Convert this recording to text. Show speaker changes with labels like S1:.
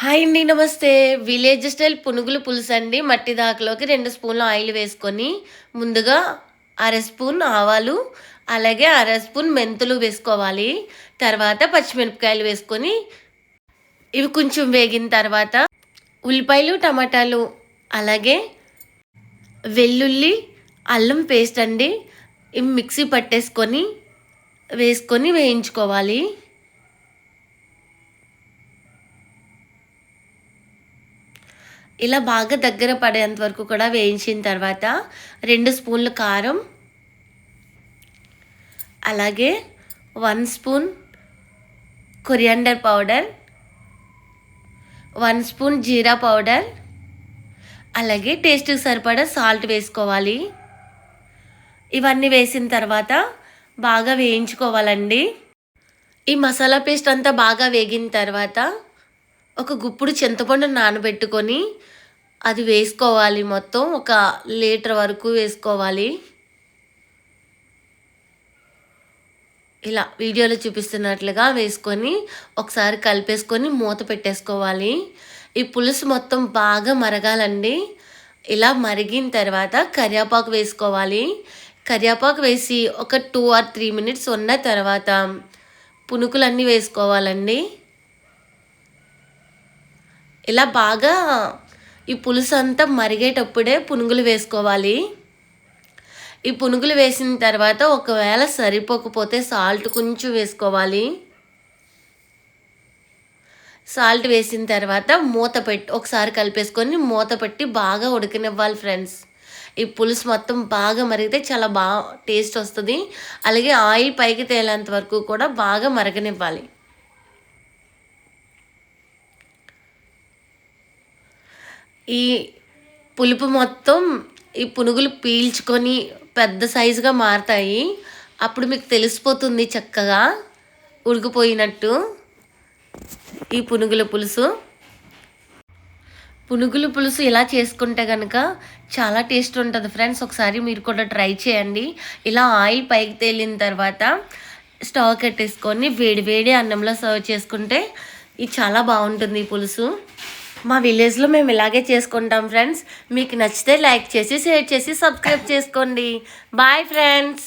S1: Hi అండి నమస్తే. Village style పునుగులు పులుసు అండి మట్టి దాకలోకి రెండు స్పూన్లు ఆయిల్ వేసుకొని ముందుగా అర స్పూన్ ఆవాలు అలాగే అర స్పూన్ మెంతులు వేసుకోవాలి. తర్వాత పచ్చిమిరపకాయలు వేసుకొని ఇవి కొంచెం వేగిన తర్వాత ఉల్లిపాయలు టమాటాలు అలాగే వెల్లుల్లి అల్లం పేస్ట్ అండి. ఇవి మిక్సీ పట్టేసుకొని వేసుకొని వేయించుకోవాలి. ఇలా బాగా దగ్గర పడేంత వరకు కూడా వేయించిన తర్వాత రెండు స్పూన్లు కారం అలాగే one spoon coriander powder one spoon jeera powder అలాగే టేస్ట్కి సరిపడా సాల్ట్ వేసుకోవాలి. ఇవన్నీ వేసిన తర్వాత బాగా వేయించుకోవాలండి. ఈ మసాలా పేస్ట్ అంతా బాగా వేగిన తర్వాత ఒక గుప్పుడు చింతపండు నానబెట్టుకొని అది వేసుకోవాలి మొత్తం. ఒక లీటర్ వరకు వేసుకోవాలి. ఇలా వీడియోలో చూపిస్తున్నట్లుగా వేసుకొని ఒకసారి కలిపేసుకొని మూత పెట్టేసుకోవాలి. ఈ పులుసు మొత్తం బాగా మరగాలండి. ఇలా మరిగిన తర్వాత కరివేపాకు వేసుకోవాలి. కరివేపాకు వేసి ఒక టూ ఆర్ త్రీ మినిట్స్ ఉన్న తర్వాత పునుకులన్నీ వేసుకోవాలండి. ఇలా బాగా ఈ పులుసు అంతా మరిగేటప్పుడే పునుగులు వేసుకోవాలి. ఈ పునుగులు వేసిన తర్వాత ఒకవేళ సరిపోకపోతే సాల్ట్ కొంచెం వేసుకోవాలి. సాల్ట్ వేసిన తర్వాత మూత పెట్టి ఒకసారి కలిపేసుకొని మూత పెట్టి బాగా ఉడకనివ్వాలి ఫ్రెండ్స్. ఈ పులుసు మొత్తం బాగా మరిగితే చాలా బాగా టేస్ట్ వస్తుంది. అలాగే ఆయిల్ పైకి తేలేంత వరకు కూడా బాగా మరగనివ్వాలి. ఈ పులుపు మొత్తం ఈ పునుగులు పీల్చుకొని పెద్ద సైజుగా మారుతాయి. అప్పుడు మీకు తెలిసిపోతుంది చక్కగా ఉడికిపోయినట్టు ఈ పునుగుల పులుసు. పునుగుల పులుసు ఇలా చేసుకుంటే కనుక చాలా టేస్ట్ ఉంటుంది ఫ్రెండ్స్. ఒకసారి మీరు కూడా ట్రై చేయండి. ఇలా ఆయిల్ పైకి తేలిన తర్వాత స్టవ్ కట్టేసుకొని వేడి వేడి అన్నంలో సర్వ్ చేసుకుంటే ఇది చాలా బాగుంటుంది ఈ పులుసు. మా విలేజ్లో మేము ఇలాగే చేసుకుంటాం ఫ్రెండ్స్ మీకు నచ్చితే లైక్ చేసి షేర్ చేసి సబ్స్క్రైబ్ చేసుకోండి. Bye friends